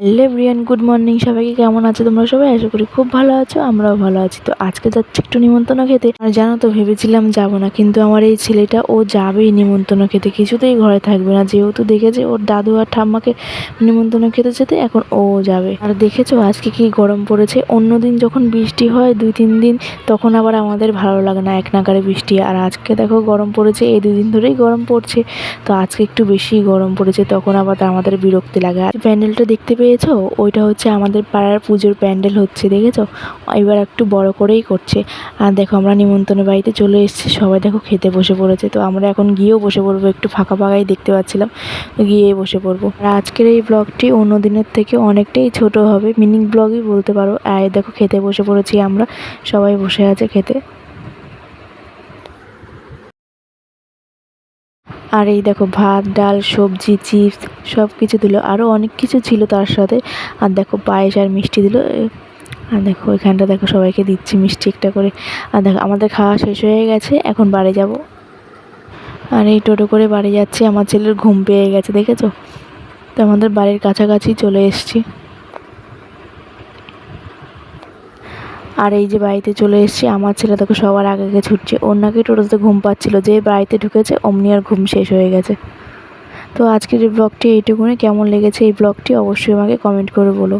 Hello Brian good morning. সবাইকে কেমন আছো তোমরা সবাই? আশা করি খুব ভালো আছো, আমরাও ভালো আছি। তো আজকে যাচ্ছি একটু নিমন্ত্রণ খেতে। আর জানো তো, ভেবেছিলাম যাব না, কিন্তু আমার এই ছেলেটা, ও যাবেই নিমন্ত্রণ খেতে। কিছুতেই ঘরে থাকবে না। যেহেতু দেখেছে, ওর দাদু আর ঠাম্মাকে নিমন্ত্রণ খেতে যেতে, এখন ও যাবে। আর দেখেছ, আজকে কি গরম পড়েছে? অন্যদিন যখন বৃষ্টি হয়, দুই, তিন দিন, তখন আবার আমাদের ভালো লাগে না এক নাগারে বৃষ্টি। আর আজকে দেখো, গরম পড়েছে, এই দুদিন ধরেই গরম পড়ছে। তো আজকে একটু বেশি গরম পড়েছে, তখন আবার আমাদের বিরক্তি লাগে। আর প্যান্ডেলটা দেখতে পেয়েছ ওইটা হচ্ছে আমাদের পাড়ার পুজোর প্যান্ডেল হচ্ছে, দেখেছ? এবার একটু বড় করেই করছে। আর দেখো, আমরা নিমন্ত্রণের বাড়িতে চলে এসেছি। সবাই দেখো খেতে বসে পড়েছে। তো আমরা এখন গিয়েও বসে পড়ব, একটু ফাঁকা ফাঁকাই দেখতে পাচ্ছিলাম। গিয়ে বসে পড়ব। আর আজকের এই ব্লগটি অন্য দিনের থেকে অনেকটাই ছোট হবে। মিনিং ব্লগই বলতে পারো। আর দেখো, খেতে বসে পড়েছি আমরা। সবাই বসে আছে খেতে। আর এই দেখো ভাত, ডাল, সবজি, চিপস সব কিছু দিল। আরও অনেক কিছু ছিল তার সাথে। আর দেখো পায়েস আর মিষ্টি দিল। আর দেখো এখানটা দেখো সবাইকে দিচ্ছি মিষ্টি একটা করে। আর দেখো আমাদের খাওয়া শেষ হয়ে গেছে, এখন বাড়ি যাব। আর এই টোটো করে বাড়ি যাচ্ছি, আমার ছেলের ঘুম পেয়ে গেছে, দেখেছ? তো আমাদের বাড়ির কাছাকাছি চলে এসেছি। আর এই যে বাড়িতে চলে এসেছি, আমার ছেলে তোকে সবার আগে আগে ছুটছে। ওর নাকি টোটোতে ঘুম পাচ্ছিল, যে বাড়িতে ঢুকেছে, অমনি আর ঘুম শেষ হয়ে গেছে। তো আজকের এই ব্লগটি এইটুকুনি। কেমন লেগেছে এই ব্লগটি অবশ্যই আমাকে কমেন্ট করে বলো।